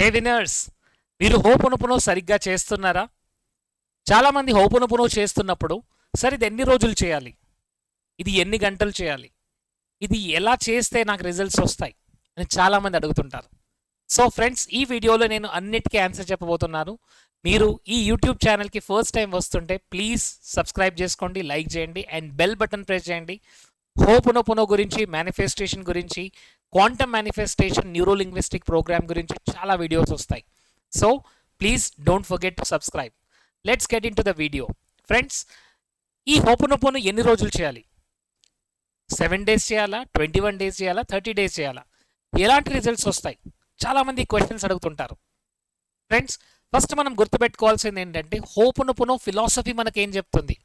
Hey winners మీరు హోపునుపును సరిగ్గా చేస్తున్నారా? చాలామంది హోపునుపును చేస్తున్నప్పుడు సరే ఇది ఎన్ని రోజులు చేయాలి? ఇది ఎన్ని గంటలు చేయాలి? ఇది ఎలా చేస్తే నాకు రిజల్ట్స్ వస్తాయి? అని చాలామంది అడుగుతుంటారు. సో ఫ్రెండ్స్ ఈ వీడియోలో నేను అన్నిటికీ ఆన్సర్ చెప్పబోతున్నాను. మీరు ఈ యూట్యూబ్ ఛానల్కి ఫస్ట్ టైం వస్తుంటే ప్లీజ్ సబ్స్క్రైబ్ చేసుకోండి లైక్ చేయండి అండ్ బెల్ బటన్ ప్రెస్ చేయండి. హోపునోపునో గురించి మేనిఫెస్టేషన్ గురించి క్వాంటమ్ మేనిఫెస్టేషన్ న్యూరోలింగ్విస్టిక్ ప్రోగ్రామ్ గురించి చాలా వీడియోస్ వస్తాయి. So please don't forget to subscribe. Let's get in to the video. Friends ఈ హోపునొప్పును ఎన్ని రోజులు చేయాలి? సెవెన్ డేస్ చేయాలా? ట్వంటీ వన్ డేస్ చేయాలా? థర్టీ డేస్ చేయాలా? ఎలాంటి రిజల్ట్స్ వస్తాయి? చాలామంది క్వశ్చన్స్ అడుగుతుంటారు. ఫ్రెండ్స్ ఫస్ట్ మనం గుర్తుపెట్టుకోవాల్సింది ఏంటంటే హోపునపునో ఫిలాసఫీ మనకేం చెప్తుంది?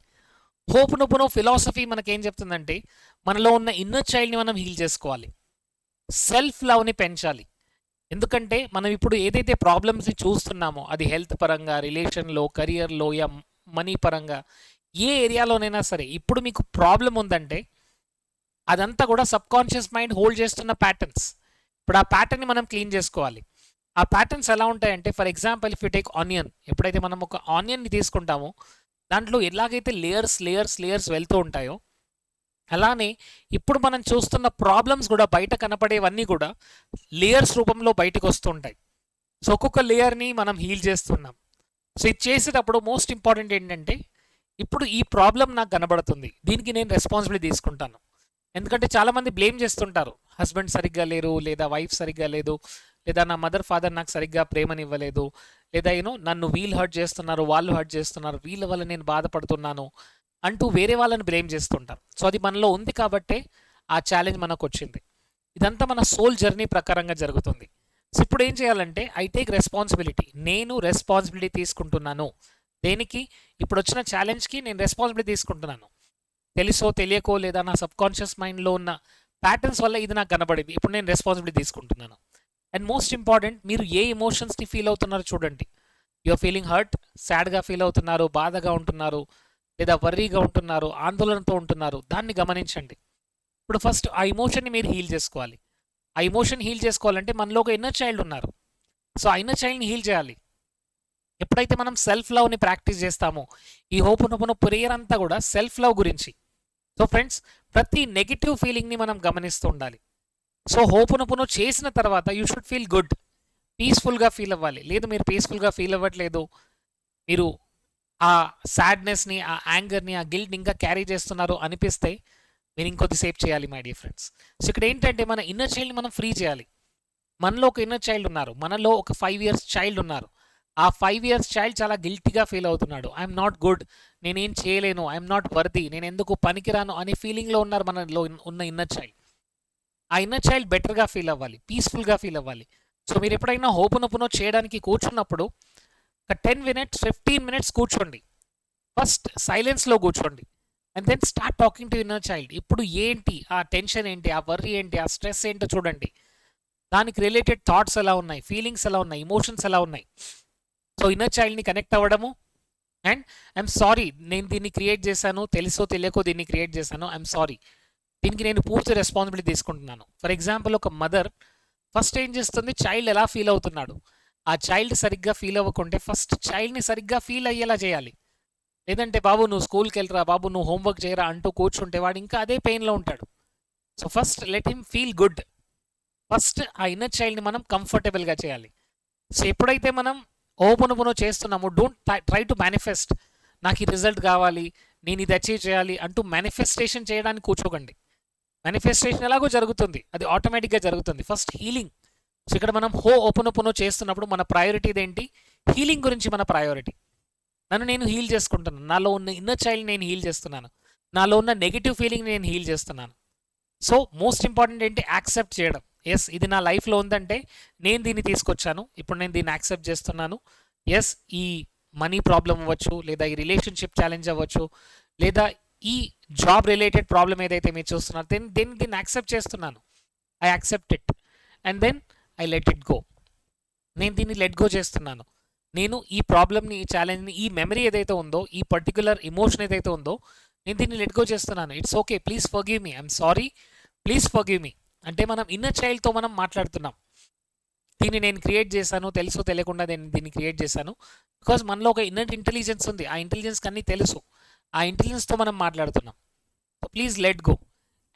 హోపునపునో ఫిలాసఫీ మనకేం చెప్తుందంటే మనలో ఉన్న ఇన్నర్ చైల్డ్ని మనం హీల్ చేసుకోవాలి. సెల్ఫ్ లవ్ని పెంచాలి. ఎందుకంటే మనం ఇప్పుడు ఏదైతే ప్రాబ్లమ్స్ని చూస్తున్నామో అది హెల్త్ పరంగా రిలేషన్లో కెరియర్లో యా మనీ పరంగా ఏ ఏరియాలోనైనా సరే ఇప్పుడు మీకు ప్రాబ్లం ఉందంటే అదంతా కూడా సబ్కాన్షియస్ మైండ్ హోల్డ్ చేస్తున్న ప్యాటర్న్స్. ఇప్పుడు ఆ ప్యాటర్న్ని మనం క్లీన్ చేసుకోవాలి. ఆ ప్యాటర్న్స్ ఎలా ఉంటాయంటే for example if you take onion ఎప్పుడైతే మనం ఒక ఆనియన్ని తీసుకుంటామో దాంట్లో ఎలాగైతే లేయర్స్ లేయర్స్ లేయర్స్ వెళ్తూ ఉంటాయో అలానే ఇప్పుడు మనం చూస్తున్న ప్రాబ్లమ్స్ కూడా బయట కనపడేవన్నీ కూడా లేయర్స్ రూపంలో బయటకు వస్తుంటాయి. సో ఒక్కొక్క లేయర్ని మనం హీల్ చేస్తున్నాం. సో ఇది చేసేటప్పుడు మోస్ట్ ఇంపార్టెంట్ ఏంటంటే ఇప్పుడు ఈ ప్రాబ్లం నాకు కనబడుతుంది. దీనికి నేను రెస్పాన్సిబిలిటీ తీసుకుంటాను. ఎందుకంటే చాలామంది బ్లేమ్ చేస్తుంటారు. హస్బెండ్ సరిగ్గా లేరు లేదా వైఫ్ సరిగ్గా లేదు లేదా నా మదర్ ఫాదర్ నాకు సరిగ్గా ప్రేమనివ్వలేదు లేదా యూనో నన్ను వీళ్ళు హర్ట్ చేస్తున్నారు వాళ్ళు హర్ట్ చేస్తున్నారు వీళ్ళ వల్ల నేను బాధపడుతున్నాను అంటూ వేరే వాళ్ళని బ్లేమ్ చేస్తుంటారు. సో అది మనలో ఉంది కాబట్టే ఆ ఛాలెంజ్ మనకు వచ్చింది ఇదంతా మన సోల్ జర్నీ ప్రకారంగా జరుగుతుంది. సో ఇప్పుడు ఏం చేయాలంటే ఐ టేక్ రెస్పాన్సిబిలిటీ నేను రెస్పాన్సిబిలిటీ తీసుకుంటున్నాను. దేనికి? ఇప్పుడు వచ్చిన ఛాలెంజ్కి నేను రెస్పాన్సిబిలిటీ తీసుకుంటున్నాను. తెలుసో తెలియకో లేదా నా సబ్ కాన్షియస్ మైండ్లో ఉన్న ప్యాటర్న్స్ వల్ల ఇది నాకు కనబడింది. ఇప్పుడు నేను రెస్పాన్సిబిలిటీ తీసుకుంటున్నాను. అండ్ మోస్ట్ ఇంపార్టెంట్ మీరు ఏ ఎమోషన్స్ని ఫీల్ అవుతున్నారో చూడండి. యువర్ ఫీలింగ్ హర్ట్ సాడ్గా ఫీల్ అవుతున్నారు బాధగా ఉంటున్నారు. లేదా వర్రీగా ఉంటున్నారు ఆందోళనతో ఉంటున్నారు దాన్ని గమనించండి. ఇప్పుడు ఫస్ట్ ఆ ఎమోషన్ని మీరు హీల్ చేసుకోవాలి. ఆ ఎమోషన్ హీల్ చేసుకోవాలంటే మనలో ఒక ఇన్నర్ చైల్డ్ ఉన్నారు. సో ఆ ఇన్నర్ చైల్డ్ని హీల్ చేయాలి. ఎప్పుడైతే మనం సెల్ఫ్ లవ్ని ప్రాక్టీస్ చేస్తామో ఈ హోపునొప్పున ప్రేయర్ అంతా కూడా సెల్ఫ్ లవ్ గురించి. సో ఫ్రెండ్స్ ప్రతి నెగిటివ్ ఫీలింగ్ని మనం గమనిస్తూ ఉండాలి. సో హోపునొప్పును చేసిన తర్వాత యూ షుడ్ ఫీల్ గుడ్ పీస్ఫుల్గా ఫీల్ అవ్వాలి. లేదు మీరు పీస్ఫుల్గా ఫీల్ అవ్వట్లేదు. మీరు ఆ సాడ్నెస్ని ఆ యాంగర్ని ఆ గిల్ట్ని ఇంకా క్యారీ చేస్తున్నారు అనిపిస్తే మీరు ఇంకొద్దిసేపు చేయాలి మై డియర్ ఫ్రెండ్స్ సో ఇక్కడ ఏంటంటే మన ఇన్నర్ చైల్డ్ని మనం ఫ్రీ చేయాలి. మనలో ఒక ఇన్నర్ చైల్డ్ ఉన్నారు. మనలో ఒక ఫైవ్ ఇయర్స్ చైల్డ్ ఉన్నారు. ఆ ఫైవ్ ఇయర్స్ చైల్డ్ చాలా గిల్టీగా ఫీల్ అవుతున్నాడు. ఐఎమ్ నాట్ గుడ్ నేనేం చేయలేను. ఐఎమ్ నాట్ వర్ది నేను ఎందుకు పనికిరాను అనే ఫీలింగ్లో ఉన్నారు మనలో ఉన్న ఇన్నర్ చైల్డ్ ఆ ఇన్నర్ చైల్డ్ బెటర్గా ఫీల్ అవ్వాలి. పీస్ఫుల్గా ఫీల్ అవ్వాలి. సో మీరు ఎప్పుడైనా హోపునొప్పునో చేయడానికి కూర్చున్నప్పుడు ఒక టెన్ మినిట్స్ ఫిఫ్టీన్ మినిట్స్ కూర్చోండి. ఫస్ట్ సైలెన్స్లో కూర్చోండి. And then start talking to inner child ఇప్పుడు ఏంటి? ఆ టెన్షన్ ఏంటి? ఆ వర్రీ ఏంటి? ఆ స్ట్రెస్ ఏంటో చూడండి. దానికి రిలేటెడ్ థాట్స్ ఎలా ఉన్నాయి? ఫీలింగ్స్ ఎలా ఉన్నాయి? ఇమోషన్స్ ఎలా ఉన్నాయి? సో ఇన్నర్ చైల్డ్ని కనెక్ట్ అవ్వడము. అండ్ ఐఎమ్ సారీ నేను దీన్ని క్రియేట్ చేశాను. తెలుసో తెలియకో దీన్ని క్రియేట్ చేశాను. ఐఎమ్ సారీ దీనికి నేను పూర్తి రెస్పాన్సిబిలిటీ తీసుకుంటున్నాను. ఫర్ ఎగ్జాంపుల్ ఒక మదర్ ఫస్ట్ ఏం చేస్తుంది? చైల్డ్ ఎలా ఫీల్ అవుతున్నాడు? ఆ చైల్డ్ సరిగ్గా ఫీల్ అవ్వకుంటే ఫస్ట్ చైల్డ్ని సరిగ్గా ఫీల్ అయ్యేలా చేయాలి. లేదంటే బాబు నువ్వు స్కూల్కి వెళ్ళరా బాబు నువ్వు హోంవర్క్ చేయరా అంటూ కూర్చుంటే వాడు ఇంకా అదే పెయిన్లో ఉంటాడు. So first let him feel good first ఆ ఇన్నర్ చైల్డ్ని మనం కంఫర్టబుల్గా చేయాలి. సో ఎప్పుడైతే మనం ఓపెన్ చేస్తున్నామో డోంట్ ట్రై టు మేనిఫెస్ట్ నాకు ఈ రిజల్ట్ కావాలి నేను ఇది అచీవ్ చేయాలి అంటూ మేనిఫెస్టేషన్ చేయడానికి కూర్చోకండి. మేనిఫెస్టేషన్ ఎలాగో జరుగుతుంది. అది ఆటోమేటిక్గా జరుగుతుంది. ఫస్ట్ హీలింగ్ సో ఇక్కడ మనం హో ఓపెన్ ఓపెన్ చేస్తున్నప్పుడు మన ప్రయారిటీ ఏంటి హీలింగ్ గురించి మన ప్రయారిటీ నన్ను నేను హీల్ చేసుకుంటున్నాను. నాలో ఉన్న ఇన్నర్ చైల్డ్ నేను హీల్ చేస్తున్నాను. నాలో ఉన్న నెగిటివ్ ఫీలింగ్ నేను హీల్ చేస్తున్నాను. సో మోస్ట్ ఇంపార్టెంట్ ఏంటి? యాక్సెప్ట్ చేయడం. ఎస్ ఇది నా లైఫ్లో ఉందంటే నేను దీన్ని తీసుకొచ్చాను. ఇప్పుడు నేను దీన్ని యాక్సెప్ట్ చేస్తున్నాను. ఎస్ ఈ మనీ ప్రాబ్లం అవ్వచ్చు లేదా ఈ రిలేషన్షిప్ ఛాలెంజ్ అవ్వచ్చు లేదా ఈ జాబ్ రిలేటెడ్ ప్రాబ్లం ఏదైతే మీరు చూస్తున్నారో దెన్ దెన్ దీన్ని యాక్సెప్ట్ చేస్తున్నాను. I accept it and then I let it go. నేను దీన్ని లెట్ గో చేస్తున్నాను. నేను ఈ ప్రాబ్లమ్ని ఈ ఛాలెంజ్ని ఈ మెమరీ ఏదైతే ఉందో ఈ పర్టికులర్ ఎమోషన్ ఏదైతే ఉందో నేను దీన్ని లెట్ గో చేస్తున్నాను. It's okay please forgive me. I'm sorry please forgive me. అంటే మనం ఇన్నర్ చైల్డ్తో మనం మాట్లాడుతున్నాం. దీన్ని నేను క్రియేట్ చేశాను తెలుసో తెలియకుండా నేను దీన్ని క్రియేట్ చేశాను. బికాజ్ మనలో ఒక ఇన్నర్ ఇంటెలిజెన్స్ ఉంది. ఆ ఇంటెలిజెన్స్ అన్నీ తెలుసు. ఆ ఇంటెలిజెన్స్తో మనం మాట్లాడుతున్నాం. Please let go.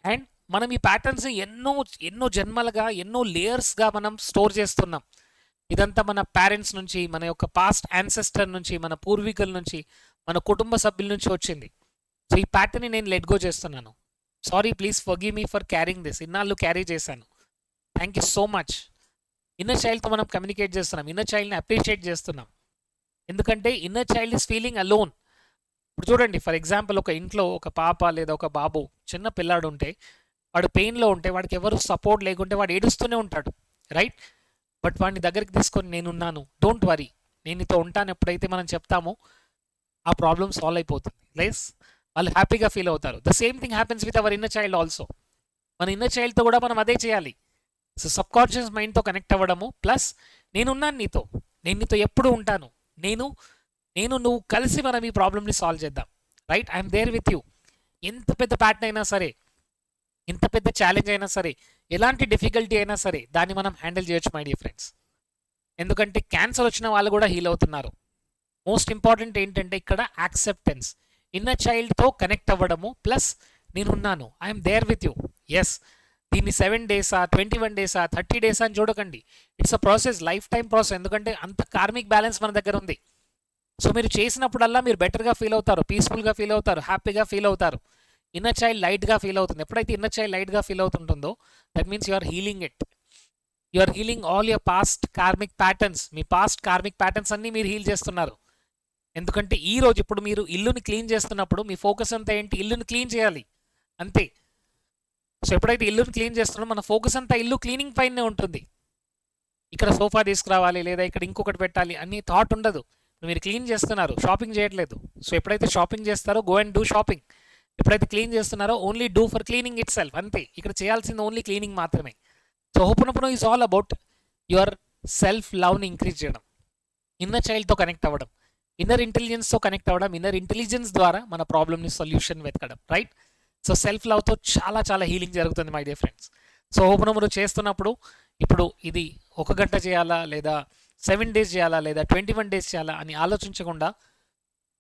అండ్ మనం ఈ ప్యాటర్న్స్ ఎన్నో ఎన్నో జన్మలుగా ఎన్నో లేయర్స్గా మనం స్టోర్ చేస్తున్నాం. ఇదంతా మన పేరెంట్స్ నుంచి మన యొక్క పాస్ట్ యాన్సెస్టర్ నుంచి మన పూర్వీకుల నుంచి మన కుటుంబ సభ్యుల నుంచి వచ్చింది. సో ఈ ప్యాటర్న్ని నేను లెట్ గో చేస్తున్నాను. Sorry please forgive me for carrying this ఇన్నాళ్ళు క్యారీ చేశాను. Thank you so much inner చైల్డ్తో మనం కమ్యూనికేట్ చేస్తున్నాం. ఇన్నర్ చైల్డ్ని అప్రిషియేట్ చేస్తున్నాం. ఎందుకంటే inner child is feeling alone ఇప్పుడు చూడండి ఫర్ ఎగ్జాంపుల్ ఒక ఇంట్లో ఒక పాప లేదా ఒక బాబు చిన్న పిల్లాడు ఉంటే వాడు పెయిన్లో ఉంటే వాడికి ఎవరు సపోర్ట్ లేకుంటే వాడు ఏడుస్తూనే ఉంటాడు రైట్ బట్ వాడిని దగ్గరికి తీసుకొని నేనున్నాను డోంట్ వరీ నేను నీతో ఉంటాను ఎప్పుడైతే మనం చెప్తామో ఆ ప్రాబ్లం సాల్వ్ అయిపోతుంది లెస్ వాళ్ళు హ్యాపీగా ఫీల్ అవుతారు. The same thing happens with our inner child also మన ఇన్నర్ చైల్డ్తో కూడా మనం అదే చేయాలి. సో సబ్ కాన్షియస్ మైండ్తో కనెక్ట్ అవ్వడము ప్లస్ నేనున్నాను నీతో. నేను నీతో ఎప్పుడు ఉంటాను. నేను నేను నువ్వు కలిసి మనం ఈ ప్రాబ్లమ్ని సాల్వ్ చేద్దాం right I'm there with you ఎంత పెద్ద ప్యాటర్న్ అయినా సరే ఇంత పెద్ద ఛాలెంజ్ అయినా సరే ఎలాంటి డిఫికల్టీ అయినా సరే దాన్ని మనం హ్యాండిల్ చేయొచ్చు మై డియర్ ఫ్రెండ్స్ ఎందుకంటే క్యాన్సర్ వచ్చిన వాళ్ళు కూడా హీల్ అవుతున్నారు. మోస్ట్ ఇంపార్టెంట్ ఏంటంటే ఇక్కడ యాక్సెప్టెన్స్ ఇన్నర్ చైల్డ్తో కనెక్ట్ అవ్వడము ప్లస్ నేనున్నాను I'm there with you yes దీన్ని సెవెన్ డేసా ట్వంటీ వన్ డేసా థర్టీ డేసా అని చూడకండి. It's a process life time process ఎందుకంటే అంత కార్మిక్ బ్యాలెన్స్ మన దగ్గర ఉంది. సో మీరు చేసినప్పుడల్లా మీరు బెటర్గా ఫీల్ అవుతారు పీస్ఫుల్గా ఫీల్ అవుతారు హ్యాపీగా ఫీల్ అవుతారు. ఇన్నర్ చైల్డ్ లైట్గా ఫీల్ అవుతుంది. ఎప్పుడైతే ఇన్నర్ చైల్డ్ లైట్గా feel అవుతుంటుందో that means you are healing it you are healing all your past karmic patterns me past karmic patterns అన్నీ మీరు హీల్ చేస్తున్నారు. ఎందుకంటే ఈ రోజు ఇప్పుడు మీరు ఇల్లుని క్లీన్ చేస్తున్నప్పుడు మీ ఫోకస్ అంతా ఏంటి? ఇల్లుని క్లీన్ చేయాలి. అంతే. సో ఎప్పుడైతే ఇల్లుని క్లీన్ చేస్తున్నామో మన ఫోకస్ అంతా ఇల్లు క్లీనింగ్ పైనే ఉంటుంది. ఇక్కడ సోఫా తీసుకురావాలి లేదా ఇక్కడ ఇంకొకటి పెట్టాలి అన్ని థాట్ ఉండదు. మీరు క్లీన్ చేస్తున్నారు షాపింగ్ చేయట్లేదు. సో ఎప్పుడైతే షాపింగ్ చేస్తారో గో అండ్ డూ షాపింగ్ ఎప్పుడైతే క్లీన్ చేస్తున్నారో only do for cleaning itself అంతే. ఇక్కడ చేయాల్సింది ఓన్లీ క్లీనింగ్ మాత్రమే. So హోపనప్పుడు is all about your self లవ్ని ఇంక్రీజ్ చేయడం. ఇన్నర్ చైల్డ్తో కనెక్ట్ అవ్వడం. ఇన్నర్ ఇంటెలిజెన్స్తో కనెక్ట్ అవ్వడం. ఇన్నర్ ఇంటెలిజెన్స్ ద్వారా మన ప్రాబ్లమ్ని సొల్యూషన్ వెతకడం. రైట్ సో సెల్ఫ్ లవ్తో చాలా చాలా హీలింగ్ జరుగుతుంది మై డియర్ ఫ్రెండ్స్ సో హోపనములు చేస్తున్నప్పుడు ఇప్పుడు ఇది ఒక గంట చేయాలా లేదా సెవెన్ డేస్ చేయాలా లేదా ట్వంటీ వన్ డేస్ చేయాలా అని ఆలోచించకుండా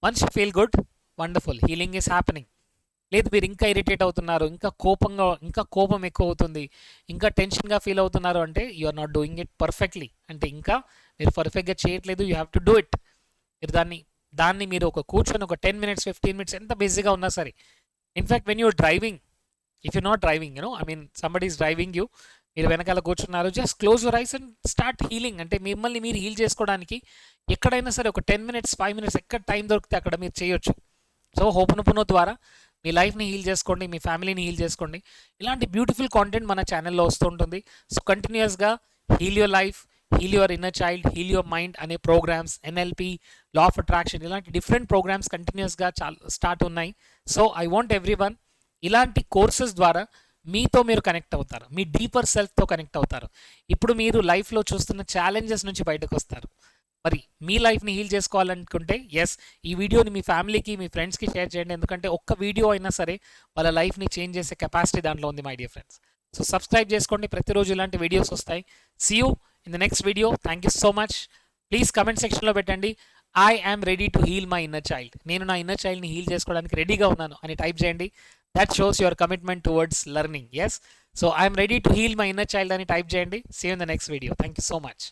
once feel good wonderful healing is happening లేదు మీరు ఇంకా ఇరిటేట్ అవుతున్నారు ఇంకా కోపంగా ఇంకా కోపం ఎక్కువ అవుతుంది ఇంకా టెన్షన్గా ఫీల్ అవుతున్నారు అంటే you are not doing it perfectly అంటే ఇంకా మీరు పర్ఫెక్ట్గా చేయట్లేదు you have to do it మీరు దాన్ని దాన్ని మీరు ఒక కూర్చొని ఒక టెన్ మినిట్స్ ఫిఫ్టీన్ మినిట్స్ ఎంత బిజీగా ఉన్నా సరే. In fact when you're driving if you not driving you know I mean somebody is driving you మీరు వెనకాల కూర్చున్నారు just close your eyes and start healing అంటే మిమ్మల్ని మీరు హీల్ చేసుకోవడానికి ఎక్కడైనా సరే ఒక టెన్ మినిట్స్ ఫైవ్ మినిట్స్ ఎక్కడ టైం దొరికితే అక్కడ మీరు చేయొచ్చు. సో హోపనుపునో ద్వారా మీ లైఫ్ని హీల్ చేసుకోండి మీ ఫ్యామిలీని హీల్ చేసుకోండి. ఇలాంటి బ్యూటిఫుల్ కాంటెంట్ మన ఛానల్లో వస్తూ ఉంటుంది. సో కంటిన్యూస్గా heal your life heal your inner child heal your mind అనే programs NLP law of attraction ఇలాంటి డిఫరెంట్ ప్రోగ్రామ్స్ కంటిన్యూస్గా చాలా స్టార్ట్ ఉన్నాయి. So I want everyone ఇలాంటి కోర్సెస్ ద్వారా మీతో మీరు కనెక్ట్ అవుతారు. మీ డీపర్ సెల్ఫ్తో కనెక్ట్ అవుతారు. ఇప్పుడు మీరు లైఫ్లో చూస్తున్న ఛాలెంజెస్ నుంచి బయటకు వస్తారు. మరి మీ లైఫ్ని హీల్ చేసుకోవాలనుకుంటే ఎస్ ఈ వీడియోని మీ ఫ్యామిలీకి మీ ఫ్రెండ్స్కి షేర్ చేయండి. ఎందుకంటే ఒక్క వీడియో అయినా సరే వాళ్ళ లైఫ్ని చేంజ్ చేసే కెపాసిటీ దాంట్లో ఉంది my dear friends so subscribe చేసుకోండి. ప్రతిరోజు ఇలాంటి వీడియోస్ వస్తాయి. See you in the next video thank you so much please comment సెక్షన్లో పెట్టండి. I am ready to heal my inner child నేను నా ఇన్నర్ చైల్డ్ని హీల్ చేసుకోవడానికి రెడీగా ఉన్నాను అని టైప్ చేయండి. That shows your commitment towards learning yes so I'm ready to heal my inner child అని టైప్ చేయండి. Same the next video thank you so much